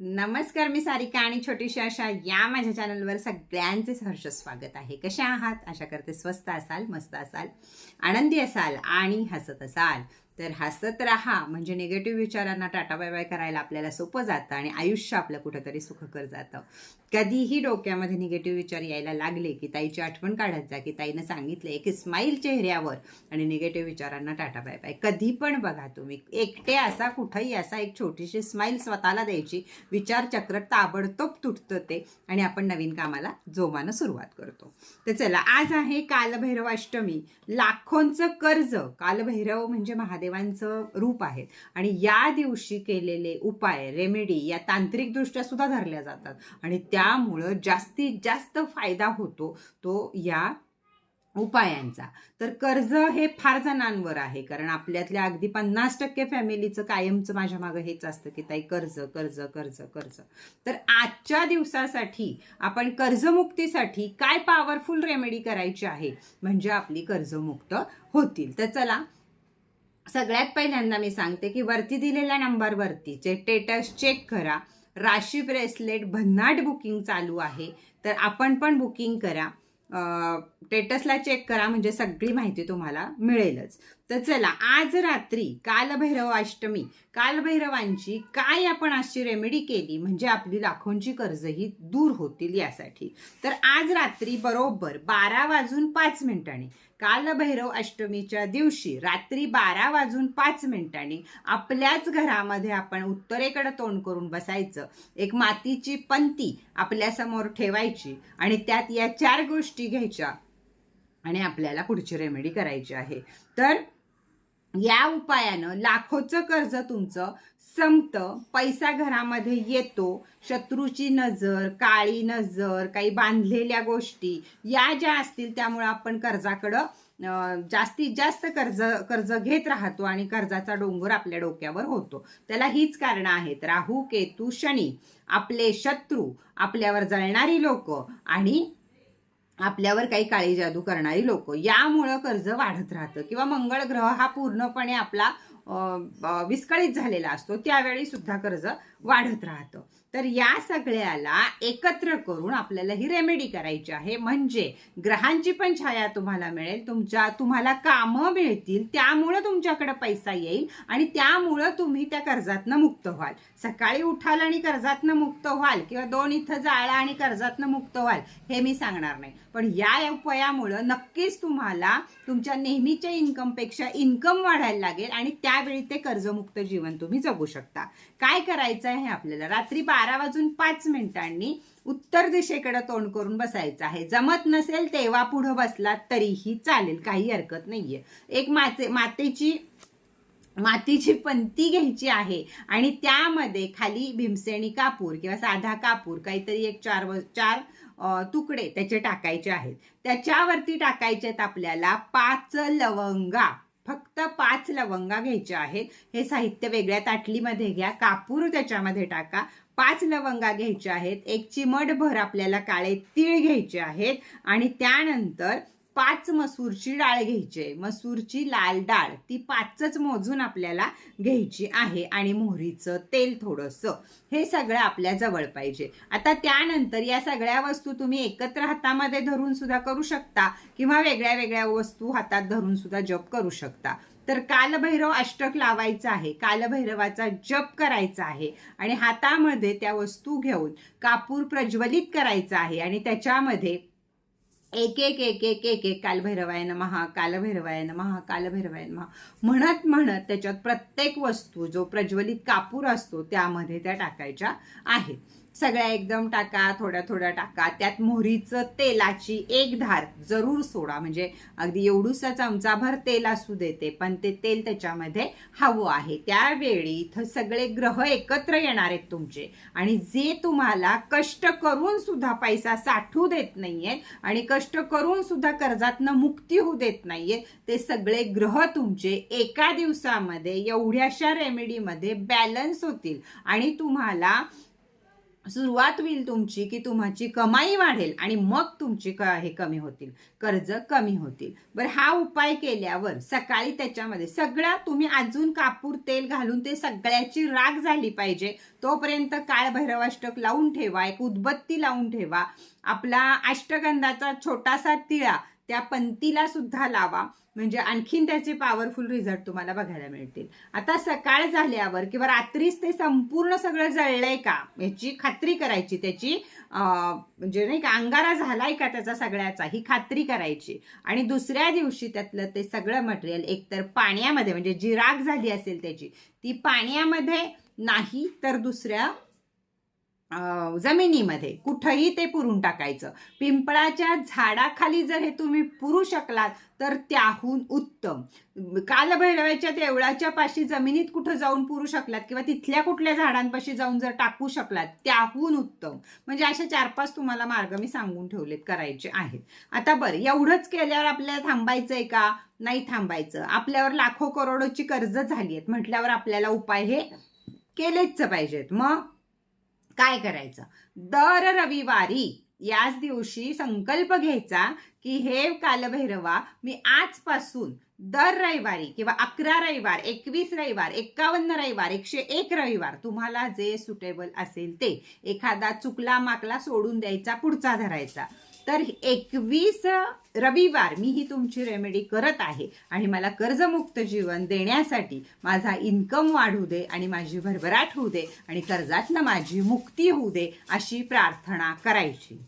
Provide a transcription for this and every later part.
नमस्कार मी सारिका आणि छोटीशी आशा या माझ्या चॅनलवर सगळ्यांचे सहर्ष स्वागत आहे. कशा आहात? आशा करते स्वस्त असाल मस्त असाल आनंदी असाल आणि हसत असाल. तर हसत राहा म्हणजे निगेटिव्ह विचारांना टाटा बाय बाय करायला आपल्याला सोपं जातं आणि आयुष्य आपलं कुठंतरी सुखकर जातं. कधीही डोक्यामध्ये निगेटिव्ह विचार यायला लागले की ताईची आठवण काढत जा की ताईनं सांगितलं की स्माईल चेहऱ्यावर आणि निगेटिव्ह विचारांना टाटा बाय बाय. कधी पण बघा तुम्ही एकटे असा कुठंही असा एक छोटीशी स्माईल स्वतःला द्यायची विचारचक्र ताबडतोब तुटतं ते आणि आपण नवीन कामाला जोमानं सुरुवात करतो. तर चला आज आहे कालभैरव अष्टमी लाखोंचं कर्ज कालभैरव म्हणजे महादेव महादेवांचं रूप आहे आणि या दिवशी केलेले उपाय रेमेडी या तांत्रिकदृष्ट्या सुद्धा धरल्या जातात. आणि त्यामुळं जास्तीत जास्त फायदा होतो तो या उपायांचा. तर कर्ज हे फार जणांवर आहे. कारण आपल्यातल्या अगदी पन्नास टक्के फॅमिलीचं कायमचं माझ्या मागं हेच असतं की ताई कर्ज कर्ज कर्ज कर्ज. तर आजच्या दिवसासाठी आपण कर्जमुक्तीसाठी काय पॉवरफुल रेमेडी करायची आहे? म्हणजे आपली कर्जमुक्त होतील. तर चला सगळ्यात पहिल्यांदा मी सांगते की वरती दिलेल्या नंबरवरतीचे स्टेटस चेक करा. राशी ब्रेसलेट भन्नाट बुकिंग चालू आहे. तर आपण पण बुकिंग करा. स्टेटसला चेक करा म्हणजे सगळी माहिती तुम्हाला मिळेलच. तर चला आज रात्री कालभैरव अष्टमी कालभैरवांची काय आपण अशी रेमेडी केली? म्हणजे आपली लाखोंची कर्जही दूर होतील यासाठी. तर आज रात्री बरोबर बारा वाजून पाच मिनिटांनी कालभैरव अष्टमीच्या दिवशी रात्री बारा वाजून पाच मिनिटांनी आपल्याच घरामध्ये आपण उत्तरेकडे तोंड करून बसायचं. एक मातीची पंती आपल्यासमोर ठेवायची आणि त्यात या चार गोष्टी घ्यायच्या आणि आपल्याला पुढची रेमेडी करायची आहे. तर या उपायानं लाखोचं कर्ज तुमचं संपतं पैसा घरामध्ये येतो शत्रूची नजर काळी नजर काही बांधलेल्या गोष्टी या ज्या असतील त्यामुळे आपण कर्जाकडं जास्तीत जास्त कर्ज कर्ज घेत राहतो आणि कर्जाचा डोंगर आपल्या डोक्यावर होतो. त्याला हीच कारणं आहेत. राहू केतू शनी आपले शत्रू आपल्यावर जळणारी लोक आणि आपल्यावर काही काळी जादू करणारी लोक. यामुळं कर्ज वाढत राहतं. किंवा मंगळ ग्रह हा पूर्णपणे आपला विस्कळीत झालेला असतो. त्यावेळी सुद्धा कर्ज वाढत राहतं. तर या सगळ्याला एकत्र करून आपल्याला ही रेमेडी करायची आहे. म्हणजे ग्रहांची पण छाया तुम्हाला मिळेल. तुमच्या तुम्हाला कामं मिळतील. त्यामुळं तुमच्याकडे पैसा येईल आणि त्यामुळं तुम्ही त्या कर्जातनं मुक्त व्हाल. सकाळी उठाल आणि कर्जातनं मुक्त व्हाल किंवा दोन इथं जाळा आणि कर्जातनं मुक्त व्हाल हे मी सांगणार नाही. पण या उपायामुळं नक्कीच तुम्हाला तुमच्या नेहमीच्या इन्कमपेक्षा इन्कम वाढायला लागेल आणि त्यावेळी ते कर्जमुक्त जीवन तुम्ही जगू शकता. काय करायचं? आहे आपल्याला. रात्री बारा वाजून पाच मिनिटांनी उत्तर दिशेकडे तोंड करून बसायचं आहे. जमत नसेल तेव्हा पुढं बसला तरीही चालेल काही हरकत नाहीये. एक माते मातेची मातीची पंती घ्यायची आहे आणि त्यामध्ये खाली भीमसेनी कापूर किंवा साधा कापूर काहीतरी एक चार व चार तुकडे त्याचे टाकायचे आहेत. त्याच्यावरती टाकायचे आहेत आपल्याला पाच लवंगा. फक्त पाच लवंगा घ्यायच्या आहेत. हे साहित्य वेगळ्या ताटलीमध्ये घ्या कापूर त्याच्यामध्ये टाका. पाच लवंगा घ्यायच्या आहेत. एक चिमटभर आपल्याला काळे तीळ घ्यायचे आहेत. आणि त्यानंतर पाच मसूरची डाळ घ्यायची आहे. मसूरची लाल डाळ ती पाचच मोजून आपल्याला घ्यायची आहे आणि मोहरीचं तेल थोडंसं. हे सगळं आपल्या जवळ पाहिजे. आता त्यानंतर या सगळ्या वस्तू तुम्ही एकत्र हातामध्ये धरून सुद्धा करू शकता किंवा वेगळ्या वेगळ्या वस्तू हातात धरून सुद्धा जप करू शकता. तर कालभैरव अष्टक लावायचं आहे. कालभैरवाचा जप करायचा आहे आणि हातामध्ये त्या वस्तू घेऊन कापूर प्रज्वलित करायचा आहे आणि त्याच्यामध्ये एक एक एक एक एक एक कालभैरवाय नमहा कालभैरवाय नमहा कालभैरवाय नमहा म्हणत म्हणत त्याच्यात प्रत्येक वस्तू जो प्रज्वलित कापूर असतो त्यामध्ये त्या टाकायच्या आहेत. सगळ्या एकदम टाका थोड्या थोड्या टाका. त्यात मोहरीचं तेलाची एक धार जरूर सोडा. म्हणजे अगदी एवढूसा चमचाभर तेल असू देते पण ते तेल त्याच्यामध्ये हवं आहे. त्यावेळी इथं सगळे ग्रह एकत्र येणार आहेत तुमचे. आणि जे तुम्हाला कष्ट करून सुद्धा पैसा साठवू देत नाहीयेत आणि कष्ट करून सुद्धा कर्जातनं मुक्ती होऊ देत नाहीये ते सगळे ग्रह तुमचे एका दिवसामध्ये एवढ्याशा रेमेडीमध्ये बॅलन्स होतील. आणि तुम्हाला सुरुवात होईल तुमची की तुमची कमाई वाढेल आणि मग तुमची क हे कमी होतील कर्ज कमी होतील. बरं हा उपाय केल्यावर सकाळी त्याच्यामध्ये सगळा तुम्ही अजून कापूर तेल घालून ते सगळ्याची राग झाली पाहिजे. तोपर्यंत काळ भैरवाष्टक लावून ठेवा एक उदबत्ती लावून ठेवा. आपला अष्टगंधाचा छोटासा तिळा त्या पंतीला सुद्धा लावा. म्हणजे आणखीन त्याचे पॉवरफुल रिझल्ट तुम्हाला बघायला मिळतील. आता सकाळ झाल्यावर किंवा रात्रीच ते संपूर्ण सगळं जळलंय का? याची खात्री करायची. त्याची म्हणजे नाही का अंगारा झालाय का त्याचा सगळ्याचा? ही खात्री करायची. आणि दुसऱ्या दिवशी त्यातलं ते सगळं मटेरियल एकतर पाण्यामध्ये म्हणजे जी राख झाली असेल त्याची ती पाण्यामध्ये नाही तर दुसऱ्या जमिनीमध्ये कुठंही ते पुरून टाकायचं. पिंपळाच्या झाडाखाली जर हे तुम्ही पुरू शकलात तर त्याहून उत्तम. कालभैरवाच्या देवळाच्या पाशी जमिनीत कुठं जाऊन पुरू शकलात किंवा तिथल्या कुठल्या झाडांपाशी जाऊन जर टाकू शकलात त्याहून उत्तम. म्हणजे असे चार पाच तुम्हाला मार्ग मी सांगून ठेवलेत करायचे आहेत. आता बरं एवढंच केल्यावर आपल्याला थांबायचं आहे का? नाही थांबायचं. आपल्यावर लाखो करोडोची कर्ज झाली आहेत. म्हटल्यावर आपल्याला उपाय हे केलेच पाहिजेत. मग? काय करायचं? दर रविवारी याच दिवशी संकल्प घ्यायचा की हे कालभैरवा मी आजपासून दर रविवारी किंवा अकरा रविवार एकवीस रविवार एकावन्न रविवार एकशे एक रविवार तुम्हाला जे सुटेबल असेल ते एखादा चुकला माकला सोडून द्यायचा पुढचा धरायचा. तर एकवीस रविवार मी ही तुमची रेमेडी करत आहे आणि मला कर्जमुक्त जीवन देण्यासाठी माझा इन्कम वाढू दे आणि माझी भरभराट होऊ दे आणि कर्जातनं माझी मुक्ती होऊ दे अशी प्रार्थना करायची.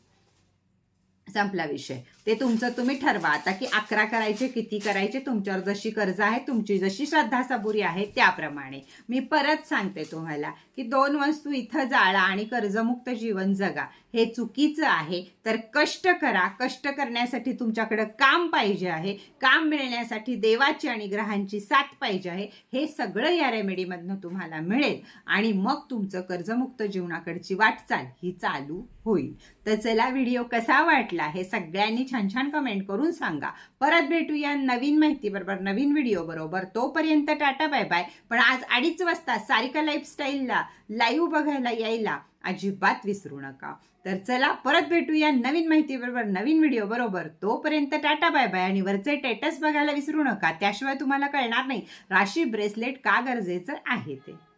संपला विषय. ते तुमचं तुम्ही ठरवा. आता की अकरा करायचे किती करायचे तुमच्यावर जशी कर्ज आहे तुमची जशी श्रद्धा सबुरी आहे त्याप्रमाणे. मी परत सांगते तुम्हाला की दोन वस्तू इथं जाळा आणि कर्जमुक्त जीवन जगा. हे चुकीचं आहे. तर कष्ट करा. कष्ट करण्यासाठी तुमच्याकडं काम पाहिजे आहे. काम मिळण्यासाठी देवाची आणि ग्रहांची साथ पाहिजे आहे. हे सगळं या रेमेडीमधनं तुम्हाला मिळेल. आणि मग तुमचं कर्जमुक्त जीवनाकडची वाटचाल ही चालू होईल. तर चला व्हिडिओ कसा वाटला हे सगळ्यांनी छान छान छान कमेंट करून सांगा. परत भेटूया नवीन माहिती बरोबर नवीन व्हिडिओ बरोबर. तोपर्यंत टाटा बाय बाय पण आज अडीच वाजता सारिका लाईफस्टाईलला लाईव्ह बघायला यायला अजिबात विसरू नका. तर चला परत भेटूया नवीन माहिती बरोबर नवीन व्हिडिओ बरोबर. तोपर्यंत टाटा बाय बाय आणि वरचे टेटस बघायला विसरू नका. त्याशिवाय तुम्हाला कळणार नाही राशी ब्रेसलेट का गरजेचं आहे ते.